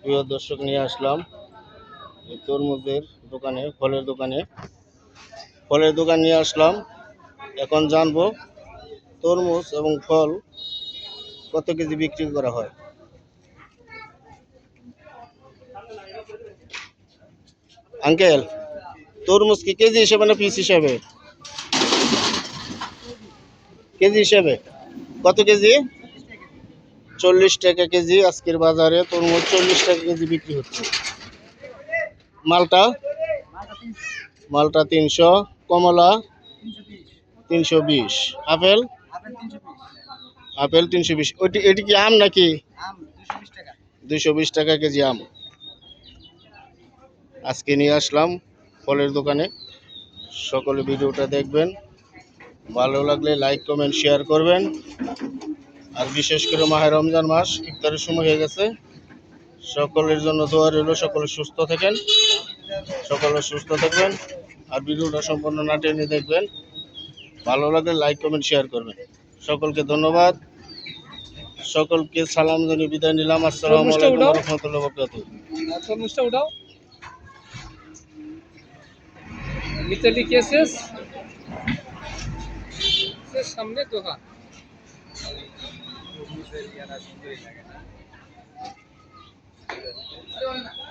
প্রিয় দর্শক নিয়ে আসলাম তরমুজের দোকানে, ফলের দোকানে। ফলের দোকান নিয়ে আসলাম। এখন জানব তরমুজ এবং ফল কত কেজি বিক্রি করা হয়। আঙ্কেল, তরমুজ কি কেজি হিসেবে না পিস হিসেবে? কেজি হিসেবে। কত কেজি? চল্লিশ টাকা কেজি আজকের বাজারে তরমুজ চল্লিশ টাকা কেজি বিক্রি হচ্ছে। মালটা? মালটা তিনশো, কমলা তিনশো বিশ। আপেল? আপেল তিনশো বিশ। ওইটি, এটি কি আম নাকি? দুইশো বিশ টাকা কেজি আম। আজকে নিয়ে আসলাম ফলের দোকানে। সকলে ভিডিওটা দেখবেন। ভালো লাগলে লাইক কমেন্ট শেয়ার করবেন। আর বিশেষ করে মাহে রমজান মাস ইফতারের সময় হয়ে গেছে। সকলের জন্য দোয়া রইল সকলে সুস্থ থাকেন। সকলে সুস্থ থাকবেন আর ভিডিওটা সম্পূর্ণ না টেনে দেখবেন। ভালো লাগলে লাইক কমেন্ট শেয়ার করবেন। সকলকে ধন্যবাদ। সকলকে সালাম জানিয়ে বিদায় নিলাম। আসসালামু তরমুজটা আলাইকুম উঠাও। রহমতুল্লাহ বরকাতুহ তরমুজটা উঠাও। মিতালি কে শেষ শেষ সামনে দোকান